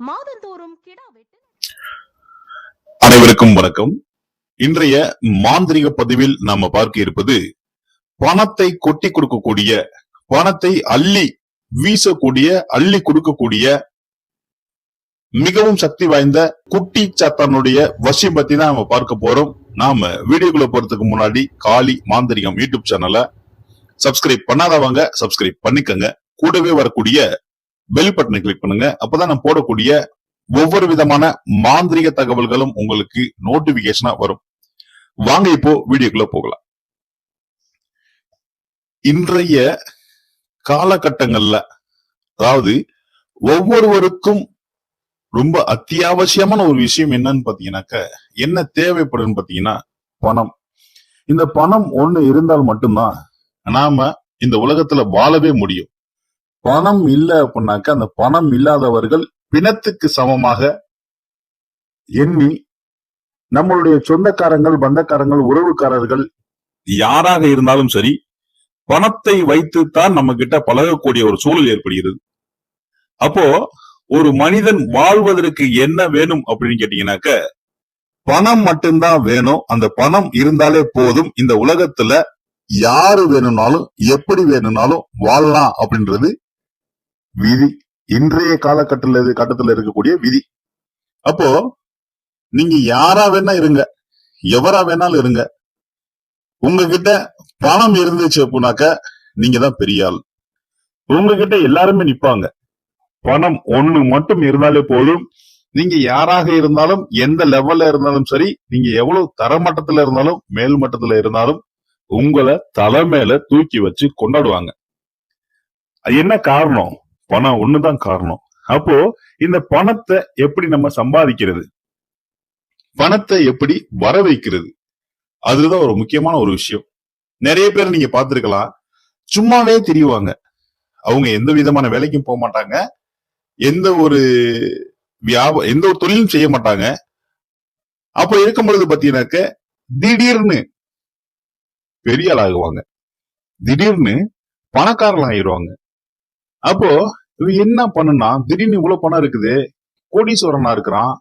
மாதந்தோறும் கிடா வெட்டு. அனைவருக்கும் வணக்கம். இன்றைய மாந்திரிக பதிவில் நாம பார்க்க இருப்பது பணத்தை கொட்டி கொடுக்கக்கூடிய பணத்தை அள்ளி வீசக்கூடிய அள்ளி கொடுக்கக்கூடிய மிகவும் சக்தி வாய்ந்த குட்டி சாத்தானுடைய வசியம் பத்தி தான் நம்ம பார்க்க போறோம். நாம வீடியோக்குள்ள போறதுக்கு முன்னாடி காளி மாந்திரிகம் யூடியூப் சேனலை சப்ஸ்கிரைப் பண்ணாதவங்க சப்ஸ்கிரைப் பண்ணிக்கங்க. கூடவே வரக்கூடிய பெல் பட்டனை கிளிக் பண்ணுங்க. அப்பதான் நான் போடக்கூடிய ஒவ்வொரு விதமான மாந்திரிக தகவல்களும் உங்களுக்கு நோட்டிபிகேஷனா வரும். வாங்க இப்போ வீடியோக்குள்ள போகலாம். இன்றைய காலகட்டங்கள்ல அதாவது ஒவ்வொருவருக்கும் ரொம்ப அத்தியாவசியமான ஒரு விஷயம் என்னன்னு பாத்தீங்கன்னாக்க என்ன தேவைப்படுன்னு பாத்தீங்கன்னா பணம். இந்த பணம் ஒண்ணு இருந்தால் மட்டும்தான் நாம இந்த உலகத்துல வாழவே முடியும். பணம் இல்லை அப்படின்னாக்க அந்த பணம் இல்லாதவர்கள் பிணத்துக்கு சமமாக எண்ணி நம்மளுடைய சொந்தக்காரங்கள் பந்தக்காரங்கள் உறவுக்காரர்கள் யாராக இருந்தாலும் சரி பணத்தை வைத்துத்தான் நம்ம கிட்ட பழகக்கூடிய ஒரு சூழல் ஏற்படுகிறது. அப்போ ஒரு மனிதன் வாழ்வதற்கு என்ன வேணும் அப்படின்னு கேட்டீங்கன்னாக்க பணம் மட்டும்தான் வேணும். அந்த பணம் இருந்தாலே போதும். இந்த உலகத்துல யாரு வேணும்னாலும் எப்படி வேணும்னாலும் வாழலாம் அப்படின்றது விதி இன்றைய காலகட்டத்தில் கட்டத்துல இருக்கக்கூடிய விதி. அப்போ நீங்க யாரா வேணா இருங்க. எவரா வேணாலும் இருங்க. உங்ககிட்ட பணம் இருந்துச்சு அப்படின்னாக்க நீங்க தான் பெரிய ஆள். உங்ககிட்ட எல்லாருமே நிப்பாங்க. பணம் ஒண்ணு மட்டும் இருந்தாலே போதும். நீங்க யாராக இருந்தாலும் எந்த லெவல்ல இருந்தாலும் சரி நீங்க எவ்வளவு தரமட்டத்துல இருந்தாலும் மேல் மட்டத்துல இருந்தாலும் உங்களை தலைமையில தூக்கி வச்சு கொண்டாடுவாங்க. அது என்ன காரணம்? பணம் ஒண்ணுதான் காரணம். அப்போ இந்த பணத்தை எப்படி நம்ம சம்பாதிக்கிறது? பணத்தை எப்படி வர வைக்கிறது அதுதான் ஒரு முக்கியமான ஒரு விஷயம். நிறைய பேர் நீங்க பார்த்திருக்கலாம். சும்மாவே தெரியுவாங்க. அவங்க எந்த விதமான வேலைக்கும் போக மாட்டாங்க. எந்த ஒரு வியாபாரம் எந்த ஒரு தொழிலும் செய்ய மாட்டாங்க. அப்போ இருக்கும் பொழுது பாத்தீங்கன்னாக்க திடீர்னு பெரிய ஆளாகுவாங்க திடீர்னு பணக்காரலாம் ஆயிடுவாங்க. அப்போ இவன் என்ன பண்ணுனா திடீர்னு இவ்வளவு பணம் இருக்குது கோடீஸ்வரனா இருக்கிறான்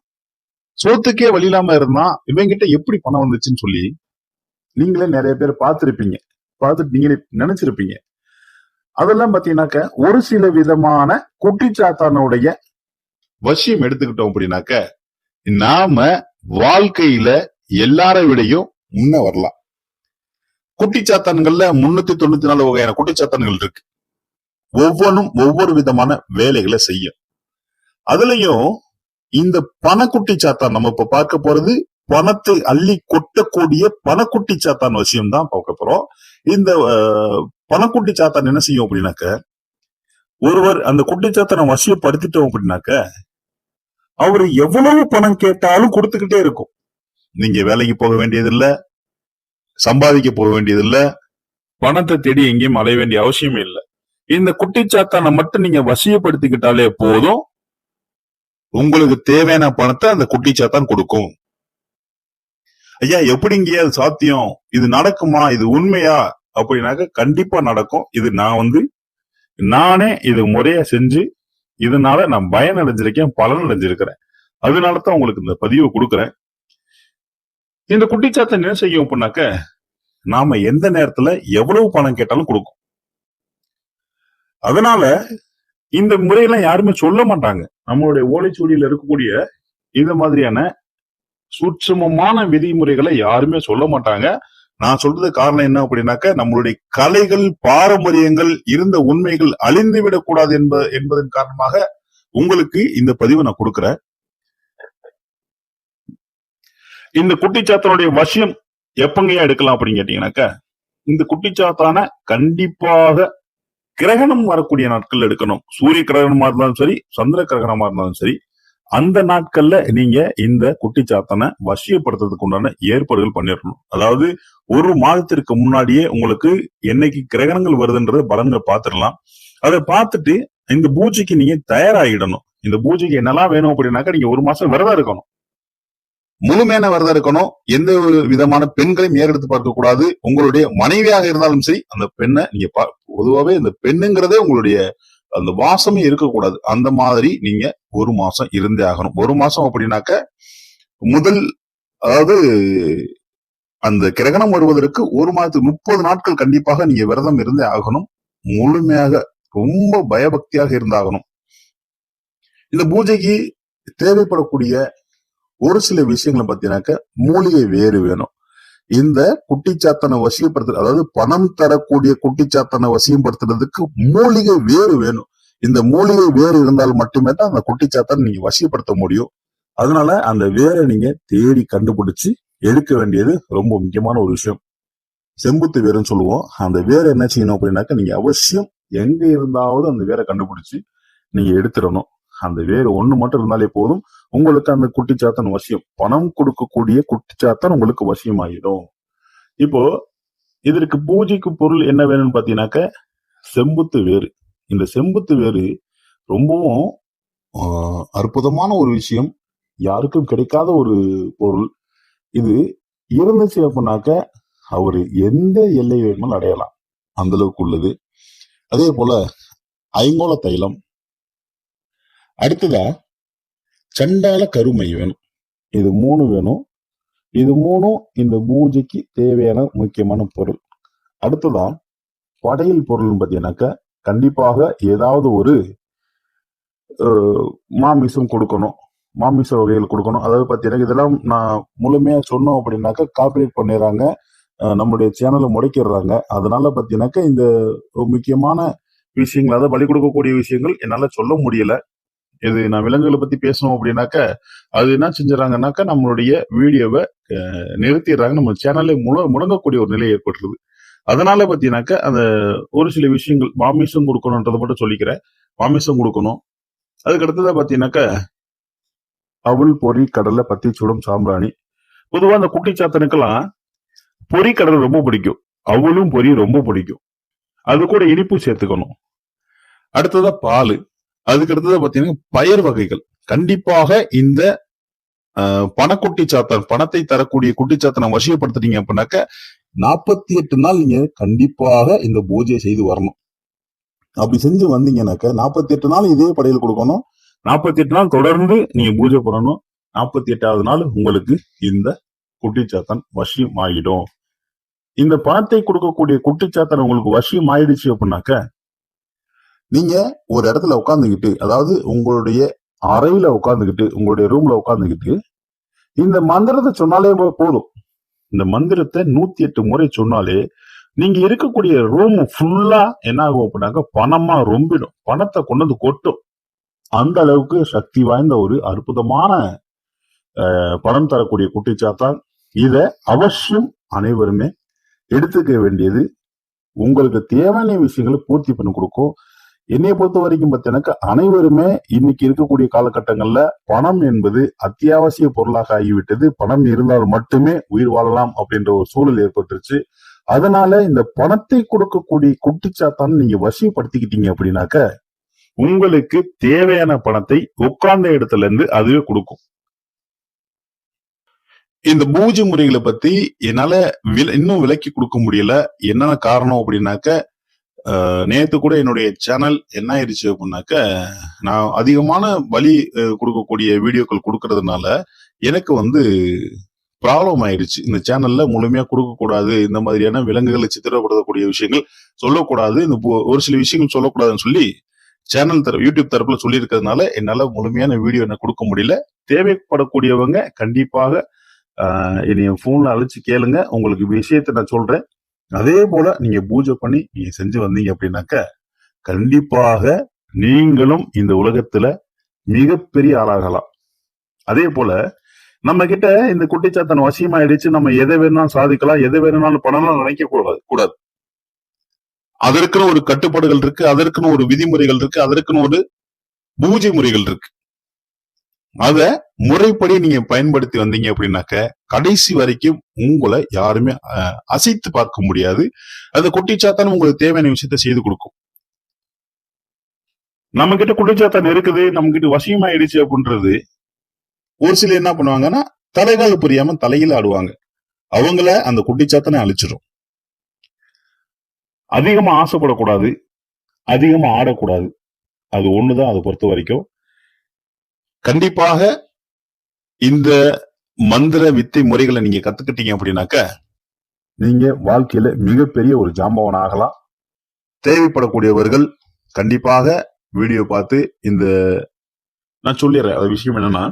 சோத்துக்கே வழி இல்லாம இருந்தான் இவன் கிட்ட எப்படி பணம் வந்துச்சுன்னு சொல்லி நீங்களே நிறைய பேர் பார்த்துருப்பீங்க. பார்த்துட்டு நீங்களே நினைச்சிருப்பீங்க. அதெல்லாம் பாத்தீங்கன்னாக்க ஒரு சில விதமான குட்டிச்சாத்தானுடைய வசியம் எடுத்துக்கிட்டோம் அப்படின்னாக்க நாம வாழ்க்கையில எல்லாரை விடையும் முன்ன வரலாம். குட்டிச்சாத்தான்கள்ல முன்னூத்தி தொண்ணூத்தி நாலு வகையான குட்டிச்சாத்தான்கள் இருக்கு. ஒவ்வொன்றும் ஒவ்வொரு விதமான வேலைகளை செய்யும். அதுலயும் இந்த பணக்குட்டி சாத்தான் நம்ம இப்ப பார்க்க போறது பணத்தை அள்ளி கொட்டக்கூடிய பணக்குட்டி சாத்தான் விஷயம் தான் பார்க்க போறோம். இந்த பணக்குட்டி சாத்தான் என்ன செய்யும் அப்படின்னாக்க ஒருவர் அந்த குட்டி சாத்தானை வசியப்படுத்திட்டோம் அப்படின்னாக்க அவரு எவ்வளவு பணம் கேட்டாலும் கொடுத்துக்கிட்டே இருக்கும். நீங்க வேலைக்கு போக வேண்டியதில்ல சம்பாதிக்க போக வேண்டியதில்ல பணத்தை தேடி எங்கேயும் அலைய வேண்டிய அவசியமே இல்லை. இந்த குட்டிச்சாத்தானை மட்டும் நீங்க வசியப்படுத்திக்கிட்டாலே போதும். உங்களுக்கு தேவையான பணத்தை அந்த குட்டிச்சாத்தான் கொடுக்கும். ஐயா எப்படிங்க அது சாத்தியம்? இது நடக்குமா? இது உண்மையா? அப்படின்னாக்க கண்டிப்பா நடக்கும். இது நான் வந்து நானே இது முறையா செஞ்சு இதனால நான் பயன் அடைஞ்சிருக்கேன் பலன் அடைஞ்சிருக்கிறேன் அதனால தான் உங்களுக்கு இந்த பதிவை கொடுக்குறேன். இந்த குட்டிச்சாத்தன் என்ன செய்யும் அப்படின்னாக்க நாம எந்த நேரத்துல எவ்வளவு பணம் கேட்டாலும் கொடுக்கும். அதனால இந்த முறையெல்லாம் யாருமே சொல்ல மாட்டாங்க. நம்மளுடைய ஓலைச்சுவடியில இருக்கக்கூடிய இந்த மாதிரியான சூட்சமமான விதிமுறைகளை யாருமே சொல்ல மாட்டாங்க. நான் சொல்றது காரணம் என்ன அப்படின்னாக்க நம்மளுடைய கலைகள் பாரம்பரியங்கள் இருந்த உண்மைகள் அழிந்து விடக்கூடாது என்ப என்பதன் காரணமாக உங்களுக்கு இந்த பதிவை நான் கொடுக்கிறேன். இந்த குட்டிச்சாத்தனுடைய வசியம் எப்பங்கயா எடுக்கலாம் அப்படின்னு கேட்டீங்கன்னாக்க இந்த குட்டிச்சாத்தான கண்டிப்பாக கிரகணம் வரக்கூடிய நாட்கள் எடுக்கணும். சூரிய கிரகணமா இருந்தாலும் சரி சந்திர கிரகணமா இருந்தாலும் சரி அந்த நாட்கள்ல நீங்க இந்த குட்டிச்சாத்தனை வசியப்படுத்துறதுக்கு உண்டான ஏற்பாடுகள் பண்ணிடணும் அதாவது ஒரு மாதத்திற்கு முன்னாடியே உங்களுக்கு என்னைக்கு கிரகணங்கள் வருதுன்றது பலன்கள் பார்த்துடலாம் அதை பார்த்துட்டு இந்த பூஜைக்கு நீங்க தயாராகிடணும். இந்த பூஜைக்கு என்னெல்லாம் வேணும் அப்படின்னாக்கா நீங்க ஒரு மாசம் விரதம் இருக்கணும். முழுமையான விரதம் இருக்கணும் எந்த ஒரு விதமான பெண்களையும் ஏறெடுத்து பார்க்க கூடாது. உங்களுடைய மனைவியாக இருந்தாலும் சரி அந்த பெண்ணை நீங்க பா- பொதுவாவே இந்த பெண்ணுங்கிறதே உங்களுடைய அந்த வாசமே இருக்கக்கூடாது. அந்த மாதிரி நீங்க ஒரு மாசம் இருந்தே ஆகணும். ஒரு மாசம் அப்படின்னாக்க முதல் அதாவது அந்த கிரகணம் வருவதற்கு ஒரு மாதத்துக்கு முப்பது நாட்கள் கண்டிப்பாக நீங்க விரதம் இருந்தே ஆகணும். முழுமையாக ரொம்ப பயபக்தியாக இருந்தாகணும். இந்த பூஜைக்கு தேவைப்படக்கூடிய ஒரு சில விஷயங்களை பார்த்தீங்கன்னாக்க மூலிகை வேறு வேணும். இந்த குட்டிச்சாத்தனை வசியப்படுத்துறது அதாவது பணம் தரக்கூடிய குட்டிச்சாத்தனை வசியப்படுத்துறதுக்கு மூலிகை வேறு வேணும். இந்த மூலிகை வேறு இருந்தால் மட்டுமே தான் அந்த குட்டிச்சாத்தனை நீங்க வசியப்படுத்த முடியும். அதனால அந்த வேரை நீங்க தேடி கண்டுபிடிச்சு எடுக்க வேண்டியது ரொம்ப முக்கியமான ஒரு விஷயம். செம்புத்து வேருன்னு சொல்லுவோம். அந்த வேரை என்ன செய்யணும் அப்படின்னாக்க நீங்க அவசியம் எங்க இருந்தாவது அந்த வேரை கண்டுபிடிச்சு நீங்க எடுத்துடணும். அந்த வேறு ஒண்ணு மட்டும் இருந்தாலே போதும். உங்களுக்கு அந்த குட்டிச்சாத்தன் வசியம். பணம் கொடுக்கக்கூடிய குட்டிச்சாத்தன் உங்களுக்கு வசியமாகிடும் இப்போ இதற்கு பூஜைக்கு பொருள் என்ன வேணும்னு பாத்தீங்கன்னாக்க செம்புத்து வேறு. இந்த செம்புத்து வேறு ரொம்பவும் அற்புதமான ஒரு விஷயம். யாருக்கும் கிடைக்காத ஒரு பொருள். இது இருந்துச்சு அப்படின்னாக்க அவரு எந்த எல்லை வேணுமாலும் அடையலாம். அந்த அளவுக்கு உள்ளது. அதே போல ஐங்கோல தைலம். அடுத்ததா சண்டால கருமை வேணும். இது மூணு வேணும். இது மூணும் இந்த பூஜைக்கு தேவையான முக்கியமான பொருள். அடுத்ததா படையல் பொருள்னு பார்த்தீங்கன்னாக்கா கண்டிப்பாக ஏதாவது ஒரு மாமிசம் கொடுக்கணும். மாமிச வகைகள் கொடுக்கணும். அதாவது பார்த்தீங்கன்னா இதெல்லாம் நான் முழுமையாக சொன்னோம் அப்படின்னாக்கா காப்பரேட் பண்ணிடுறாங்க. நம்முடைய சேனலை முடக்கிடுறாங்க. அதனால பார்த்தீங்கன்னாக்கா இந்த முக்கியமான விஷயங்கள் அதாவது பலி கொடுக்கக்கூடிய விஷயங்கள் என்னால் சொல்ல முடியல. இது நான் விலங்குகளை பத்தி பேசணும் அப்படின்னாக்க அது என்ன செஞ்சுறாங்கன்னாக்கா நம்மளுடைய வீடியோவை நிறுத்திடுறாங்க. நம்ம சேனல்ல முழ முடங்கக்கூடிய ஒரு நிலை ஏற்பட்டுருது. அதனால பார்த்தீங்கன்னாக்கா அந்த ஒரு சில விஷயங்கள் மாமிசம் கொடுக்கணுன்றதை மட்டும் சொல்லிக்கிறேன். மாமிசம் கொடுக்கணும். அதுக்கு அடுத்ததாக பார்த்தீங்கன்னாக்கா அவள் பொறி கடலை பத்தி சுடும் சாம்பிராணி. பொதுவா அந்த குட்டி சாத்தனுக்கெல்லாம் பொறி கடலை ரொம்ப பிடிக்கும். அவளும் பொறி ரொம்ப பிடிக்கும். அது கூட இனிப்பு சேர்த்துக்கணும். அடுத்ததா பால். அதுக்கு அடுத்தது பார்த்தீங்கன்னா பயிர் வகைகள். கண்டிப்பாக இந்த பணக்குட்டி சாத்தன் பணத்தை தரக்கூடிய குட்டிச்சாத்தனை வசியப்படுத்துறீங்க அப்படின்னாக்க நாற்பத்தி எட்டு நாள் நீங்க கண்டிப்பாக இந்த பூஜையை செய்து வரணும். அப்படி செஞ்சு வந்தீங்கன்னாக்க நாற்பத்தி எட்டு நாள் இதே படையல் கொடுக்கணும். நாற்பத்தி எட்டு நாள் தொடர்ந்து நீங்க பூஜை பண்ணணும். நாற்பத்தி எட்டாவது நாள் உங்களுக்கு இந்த குட்டிச்சாத்தன் வசியம் ஆகிடும் இந்த பணத்தை கொடுக்கக்கூடிய குட்டிச்சாத்தன் உங்களுக்கு வசியம் ஆயிடுச்சு அப்படின்னாக்க நீங்க ஒரு இடத்துல உட்காந்துக்கிட்டு அதாவது உங்களுடைய அறையில உட்காந்துக்கிட்டு உங்களுடைய ரூம்ல உட்காந்துக்கிட்டு இந்த மந்திரத்தை சொன்னாலே போதும். இந்த மந்திரத்தை நூத்தி எட்டு முறை சொன்னாலே நீங்க இருக்கக்கூடிய ரூம் ஃபுல்லா என்ன ஆகும் அப்படின்னாக்க பணமா ரொம்பிடும். பணத்தை கொண்டு வந்து கொட்டும். அந்த அளவுக்கு சக்தி வாய்ந்த ஒரு அற்புதமான பணம் தரக்கூடிய குட்டிச்சாத்தான். இதை அவசியம் அனைவருமே எடுத்துக்க வேண்டியது. உங்களுக்கு தேவையான விஷயங்களை பூர்த்தி பண்ணி கொடுக்கும். என்னைய பொறுத்த வரைக்கும் பார்த்தீங்கன்னாக்கா அனைவருமே இன்னைக்கு இருக்கக்கூடிய காலகட்டங்கள்ல பணம் என்பது அத்தியாவசிய பொருளாக ஆகிவிட்டது. பணம் இருந்தால் மட்டுமே உயிர் வாழலாம் அப்படின்ற ஒரு சூழல் ஏற்பட்டுருச்சு. அதனால இந்த பணத்தை கொடுக்கக்கூடிய குட்டிச்சாத்தான் நீங்க வசியப்படுத்திக்கிட்டீங்க அப்படின்னாக்க உங்களுக்கு தேவையான பணத்தை உட்கார்ந்த இடத்துல இருந்து அதுவே கொடுக்கும். இந்த பூஜை முறைகளை பத்தி என்னால இன்னும் விலக்கி கொடுக்க முடியல. என்னென்ன காரணம் அப்படின்னாக்க நேற்று கூட என்னுடைய சேனல் என்ன ஆயிடுச்சு அப்படின்னாக்க நான் அதிகமான வலி கொடுக்கக்கூடிய வீடியோக்கள் கொடுக்கறதுனால எனக்கு வந்து ப்ராப்ளம் ஆயிடுச்சு. இந்த சேனல்ல முழுமையா கொடுக்கக்கூடாது இந்த மாதிரியான விலங்குகளை சித்திரப்படுத்தக்கூடிய விஷயங்கள் சொல்லக்கூடாது இந்த ஒரு சில விஷயங்கள் சொல்லக்கூடாதுன்னு சொல்லி சேனல் தர யூடியூப் தரப்புல சொல்லி இருக்கிறதுனால என்னால முழுமையான வீடியோ என்ன கொடுக்க முடியல. தேவைப்படக்கூடியவங்க கண்டிப்பாக என்னைய போன்ல அழைச்சு கேளுங்க. உங்களுக்கு விஷயத்தை நான் சொல்றேன். அதே போல நீங்க பூஜை பண்ணி நீங்க செஞ்சு வந்தீங்க அப்படின்னாக்க கண்டிப்பாக நீங்களும் இந்த உலகத்துல மிகப்பெரிய ஆளாகலாம். அதே போல நம்ம கிட்ட இந்த குட்டிச்சாத்தன் வசியமாயிடுச்சு நம்ம எதை வேணாலும் சாதிக்கலாம் எதை வேணும்னாலும் பண்ணலாம் நினைக்க கூடாது கூடாது. அதற்குன்னு ஒரு கட்டுப்பாடுகள் இருக்கு அதற்குன்னு ஒரு விதிமுறைகள் இருக்கு அதற்குன்னு ஒரு பூஜை முறைகள் இருக்கு. அதை முறைப்படி நீங்க பயன்படுத்தி வந்தீங்க அப்படின்னாக்க கடைசி வரைக்கும் உங்களை யாருமே அஹ், அசைத்து பார்க்க முடியாது. அது குட்டிச்சாத்தான் உங்களுக்கு தேவையான விஷயத்த செய்து கொடுக்கும். நம்ம கிட்ட குட்டிச்சாத்தான் இருக்குது நம்ம கிட்ட வசியமாயிடுச்சு அப்படின்றது ஒரு சிலர் என்ன பண்ணுவாங்கன்னா தலைகால் புரியாம தலையில் ஆடுவாங்க. அவங்கள அந்த குட்டிச்சாத்தனை அழிச்சிடும் அதிகமா ஆசைப்படக்கூடாது அதிகமா ஆடக்கூடாது. அது ஒண்ணுதான் அதை பொறுத்த வரைக்கும். கண்டிப்பாக இந்த மந்திர வித்தை முறைகளை நீங்க கத்துக்கிட்டீங்க அப்படின்னாக்க நீங்க வாழ்க்கையில மிகப்பெரிய ஒரு ஜாம்பவன் ஆகலாம். தேவைப்படக்கூடியவர்கள் கண்டிப்பாக வீடியோ பார்த்து இந்த நான் சொல்லிடுறேன். அது விஷயம் என்னன்னா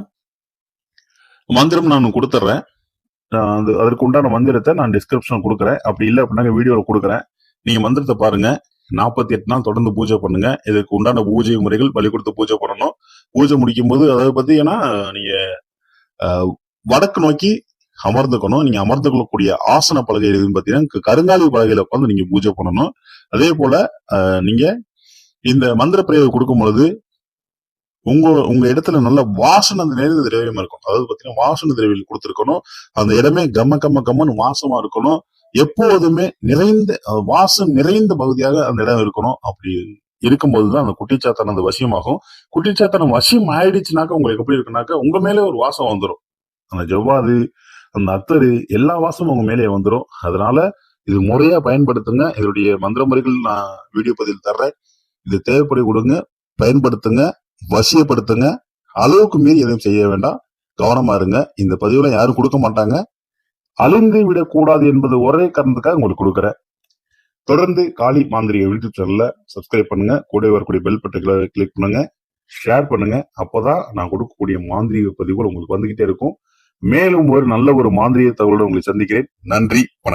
மந்திரம் நான் கொடுத்துட்றேன். அந்த அதற்கு உண்டான மந்திரத்தை நான் டிஸ்கிரிப்ஷன் கொடுக்குறேன். அப்படி இல்லை அப்படின்னாக்க வீடியோவில் கொடுக்குறேன். நீங்க மந்திரத்தை பாருங்க. நாற்பத்தி எட்டு நாள் தொடர்ந்து பூஜை பண்ணுங்க. இதுக்கு உண்டான பூஜை முறைகள் பலி கொடுத்து பூஜை பண்ணணும். பூஜை முடிக்கும் போது அதாவது பார்த்தீங்கன்னா நீங்க வடக்கு நோக்கி அமர்ந்துக்கணும். நீங்க அமர்ந்து கொள்ளக்கூடிய ஆசன பலகை எதுன்னு பார்த்தீங்கன்னா கருங்காலி பலகையில உட்காந்து நீங்க பூஜை பண்ணணும். அதே போல அஹ், நீங்க இந்த மந்திர பிரயோகம் கொடுக்கும் பொழுது உங்க உங்க இடத்துல நல்ல வாசனை நிறைந்த திரவியம் இருக்கும் அதாவது பாத்தீங்கன்னா வாசனை திரவியம் கொடுத்துருக்கணும். அந்த இடமே கம்ம கம்ம கம்மன்னு வாசமா இருக்கணும். எப்போதுமே நிறைந்த வாசம் நிறைந்த பகுதியாக அந்த இடம் இருக்கணும். அப்படி இருக்கும்போதுதான் அந்த குட்டிச்சாத்தனம் அந்த வசியமாகும். குட்டிச்சாத்தனம் வசியம் ஆயிடுச்சுனாக்கா உங்களுக்கு எப்படி இருக்குனாக்கா உங்க மேலே ஒரு வாசம் வந்துடும் அந்த ஜவ்வாது அந்த அத்தரு எல்லா வாசமும் உங்க மேலே வந்துடும் அதனால இது முறையா பயன்படுத்துங்க. இதனுடைய மந்திர முறைகள் நான் வீடியோ பதிவில் தர்றேன். இது தேவைப்படி கொடுங்க பயன்படுத்துங்க வசியப்படுத்துங்க. அளவுக்கு மீறி எதுவும் செய்ய வேண்டாம். கவனமா இருங்க. இந்த பதிவுல யாரும் கொடுக்க மாட்டாங்க. அழிந்து விடக்கூடாது என்பது ஒரே காரணத்துக்காக உங்களுக்கு கொடுக்குறேன். தொடர்ந்து காளி மாந்திரிக யூடியூப் சேனல்ல சப்ஸ்கிரைப் பண்ணுங்க. கூட வரக்கூடிய பெல் பட்டனை கிளிக் பண்ணுங்க. ஷேர் பண்ணுங்க. அப்போதான் நான் கொடுக்கக்கூடிய மாந்திரிக பதிவுகள் உங்களுக்கு வந்துகிட்டே இருக்கும். மேலும் ஒரு நல்ல ஒரு மாந்திரிய தகவலோடு உங்களை சந்திக்கிறேன். நன்றி. வணக்கம்.